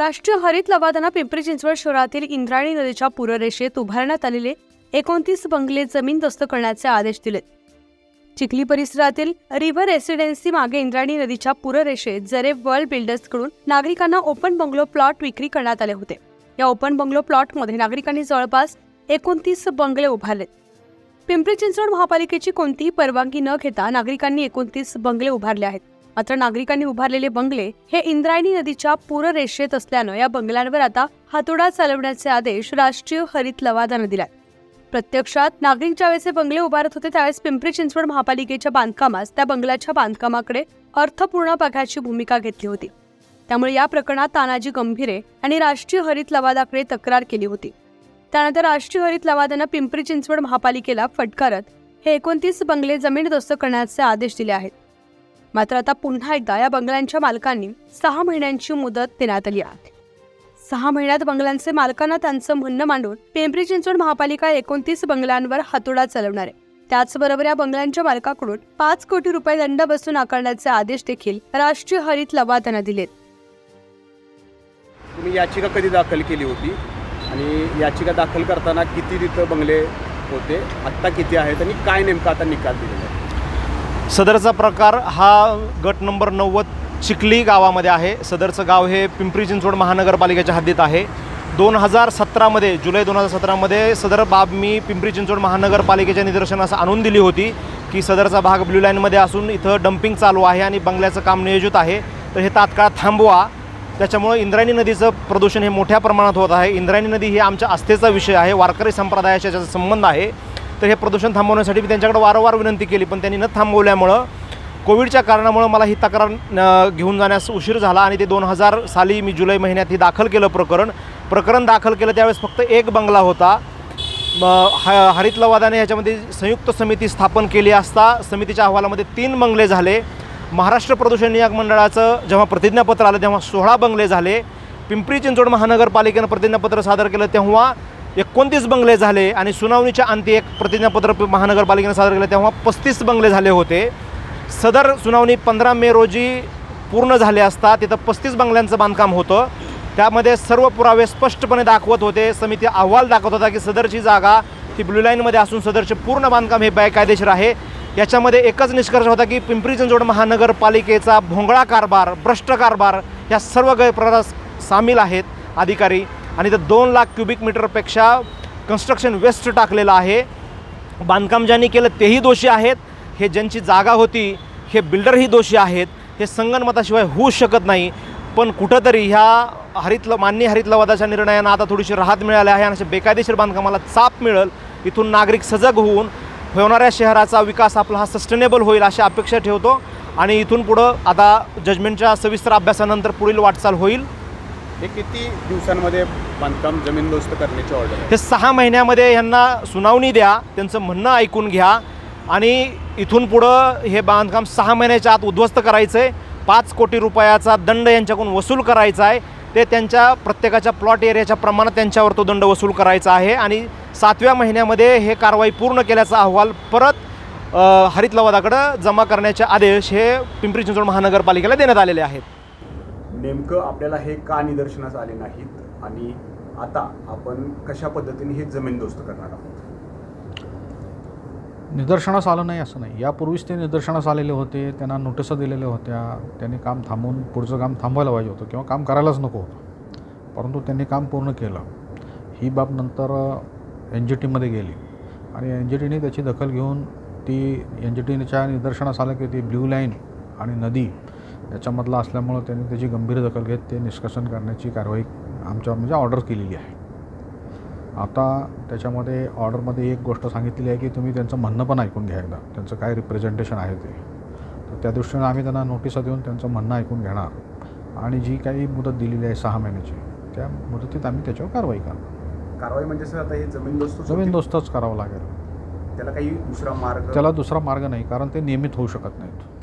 राष्ट्रीय हरित लवादाना पिंपरी चिंचवड शहरातील इंद्रायणी नदीच्या पूररेषेत उभारण्यात आलेले एकोणतीस बंगले जमीनदोस्त करण्याचे आदेश दिलेत. चिखली परिसरातील रिव्हर रेसिडेन्सी मागे इंद्रायणी नदीच्या पूररेषेत जरे वर्ल्ड बिल्डर्सकडून नागरिकांना ओपन बंगलो प्लॉट विक्री करण्यात आले होते. या ओपन बंगलो प्लॉटमध्ये नागरिकांनी जवळपास एकोणतीस बंगले उभारलेत. पिंपरी चिंचवड महापालिकेची कोणतीही परवानगी न घेता नागरिकांनी एकोणतीस बंगले उभारले आहेत. मात्र नागरिकांनी उभारलेले बंगले हे इंद्रायणी नदीच्या पूररेषेत असल्यानं या बंगल्यांवर आता हातोडा चालवण्याचे आदेश राष्ट्रीय हरित लवादानं दिलाय. प्रत्यक्षात नागरिक ज्यावेळेस हे बंगले उभारत होते त्यावेळेस पिंपरी चिंचवड महापालिकेच्या बांधकामास त्या बंगल्याच्या बांधकामाकडे अर्थपूर्ण बघायची भूमिका घेतली होती. त्यामुळे या प्रकरणात तानाजी गंभीरे आणि राष्ट्रीय हरित लवादाकडे तक्रार केली होती. त्यानंतर राष्ट्रीय हरित लवादानं पिंपरी चिंचवड महापालिकेला फटकारत हे एकोणतीस बंगले जमीनदोस्त करण्याचे आदेश दिले आहेत. मात्र आता पुन्हा एकदा या बंगल्यांच्या मालकांनी सहा महिन्यांची मुदत देण्यात आली आहे. सहा महिन्यात बंगल्यांचे मालकांना त्यांचं म्हणणं मांडून पिंपरी चिंचवड महापालिका एकोणतीस बंगल्यांवर हातोडा चालवणार आहे. त्याचबरोबर या बंगल्यांच्या मालकाकडून पाच कोटी रुपये दंड बसून आकारण्याचे आदेश देखील राष्ट्रीय हरित लवादानं दिलेत. तुम्ही याचिका कधी दाखल केली होती? आणि याचिका दाखल करताना किती तिथं बंगले होते? आत्ता किती आहेत? आणि काय नेमकं आता निकाल दिले सदरचा प्रकार हा गट नंबर नव्वद चिखली गावामध्ये आहे. सदरचं गाव हे पिंपरी चिंचवड महानगरपालिकेच्या हद्दीत आहे. दोन हजार सतरामध्ये जुलै दोन हजार सतरामध्ये सदर बाब मी पिंपरी चिंचवड महानगरपालिकेच्या निदर्शनास आणून दिली होती की सदरचा भाग ब्ल्यू लाईनमध्ये असून इथं डम्पिंग चालू आहे आणि बंगल्याचं काम नियोजित आहे. तर हे तात्काळ थांबवा. त्याच्यामुळं इंद्रायणी नदीचं प्रदूषण हे मोठ्या प्रमाणात होत आहे. इंद्रायणी नदी ही आमच्या आस्थेचा विषय आहे. वारकरी संप्रदायाच्या ज्याचा संबंध आहे. तर हे प्रदूषण थांबवण्यासाठी मी त्यांच्याकडे वारंवार विनंती केली पण त्यांनी न थांबवल्यामुळं कोविडच्या कारणामुळं मला ही तक्रार न- घेऊन जाण्यास उशीर झाला आणि ते दोन हजार साली मी जुलै महिन्यात ही दाखल केलं प्रकरण. प्रकरण दाखल केलं त्यावेळेस फक्त एक बंगला होता. ह हरित लवादाने याच्यामध्ये संयुक्त समिती स्थापन केली असता समितीच्या अहवालामध्ये तीन बंगले झाले. महाराष्ट्र प्रदूषण नियामक मंडळाचं जेव्हा प्रतिज्ञापत्र आलं तेव्हा सोळा बंगले झाले. पिंपरी चिंचवड महानगरपालिकेनं प्रतिज्ञापत्र सादर केलं तेव्हा एकोणतीस बंगले झाले आणि सुनावणीच्या अंती एक प्रतिज्ञापत्र महानगरपालिकेनं सादर केलं तेव्हा पस्तीस बंगले झाले होते. सदर सुनावणी पंधरा मे रोजी पूर्ण झाले असता तिथं पस्तीस बंगल्यांचं बांधकाम होतं. त्यामध्ये सर्व पुरावे स्पष्टपणे दाखवत होते. समिती अहवाल दाखवत होता की सदरची जागा ती ब्लू लाईनमध्ये असून सदरचे पूर्ण बांधकाम हे बेकायदेशीर आहे. याच्यामध्ये एकच निष्कर्ष होता की पिंपरी चिंचवड महानगरपालिकेचा भोंगळा कारभार भ्रष्ट कारभार या सर्व गैरप्रकार सामील आहेत अधिकारी. आणि ते दोन लाख क्युबिक मीटरपेक्षा कन्स्ट्रक्शन वेस्ट टाकलेलं आहे. बांधकाम ज्यांनी केलं तेही दोषी आहेत. हे ज्यांची जागा होती हे बिल्डरही दोषी आहेत. हे संगनमताशिवाय होऊ शकत नाही. पण कुठंतरी ह्या हरितल मान्य हरित लवादाच्या निर्णयानं आता थोडीशी राहत मिळाली आहे आणि अशा बेकायदेशीर बांधकामाला चाप मिळेल. इथून नागरिक सजग होऊन होणाऱ्या शहराचा विकास आपला हा सस्टेनेबल होईल अशी अपेक्षा ठेवतो. आणि इथून पुढं आता जजमेंटच्या सविस्तर अभ्यासानंतर पुढील वाटचाल होईल. हे किती दिवसांमध्ये बांधकाम जमीनदोस्त करण्याची ऑर्डर हे सहा महिन्यामध्ये यांना सुनावणी द्या त्यांचं म्हणणं ऐकून घ्या. आणि इथून पुढं हे बांधकाम सहा महिन्याच्या आत उद्ध्वस्त करायचं आहे पाच कोटी रुपयाचा दंड यांच्याकडून वसूल करायचा आहे. ते त्यांच्या प्रत्येकाच्या प्लॉट एरियाच्या प्रमाणात त्यांच्यावर तो दंड वसूल करायचा आहे. आणि सातव्या महिन्यामध्ये हे कारवाई पूर्ण केल्याचा अहवाल परत हरित लवादाकडं जमा करण्याचे आदेश हे पिंपरी चिंचवड महानगरपालिकेला देण्यात आलेले आहेत. नेमकं आपल्याला हे का निदर्शनास आले नाहीत आणि आता आपण कशा पद्धतीने हे जमीनदोस्त करणार आहोत? निदर्शनास आलं नाही असं नाही. यापूर्वीच ते निदर्शनास आलेले होते त्यांना नोटिसा दिलेल्या होत्या त्यांनी काम थांबवून पुढचं काम थांबवायला पाहिजे होतं किंवा काम करायलाच नको होतं. परंतु त्यांनी काम पूर्ण केलं. ही बाब नंतर एन जी टीमध्ये गेली. आणि एन जी टीने त्याची दखल घेऊन ती एन जी टीच्या निदर्शनास आलं की ती ब्ल्यू लाईन आणि नदी याच्यामधला असल्यामुळं त्यांनी त्याची गंभीर दखल घेत ते निष्कर्षण करण्याची कारवाई आमच्या म्हणजे ऑर्डर केलेली आहे. आता त्याच्यामध्ये ऑर्डरमध्ये एक गोष्ट सांगितलेली आहे की तुम्ही त्यांचं म्हणणं पण ऐकून घ्या एकदा. त्यांचं काय रिप्रेझेंटेशन आहे ते. तर त्या दृष्टीनं आम्ही त्यांना नोटिसा देऊन त्यांचं म्हणणं ऐकून घेणार. आणि जी काही मुदत दिलेली आहे सहा महिन्याची त्या मुदतीत आम्ही त्याच्यावर कारवाई करणार. कारवाई म्हणजे सर आता हे जमीनदोस्त जमीन दोस्तच करावं लागेल. त्याला काही दुसरा मार्ग त्याला दुसरा मार्ग नाही कारण ते नियमित होऊ शकत नाहीत.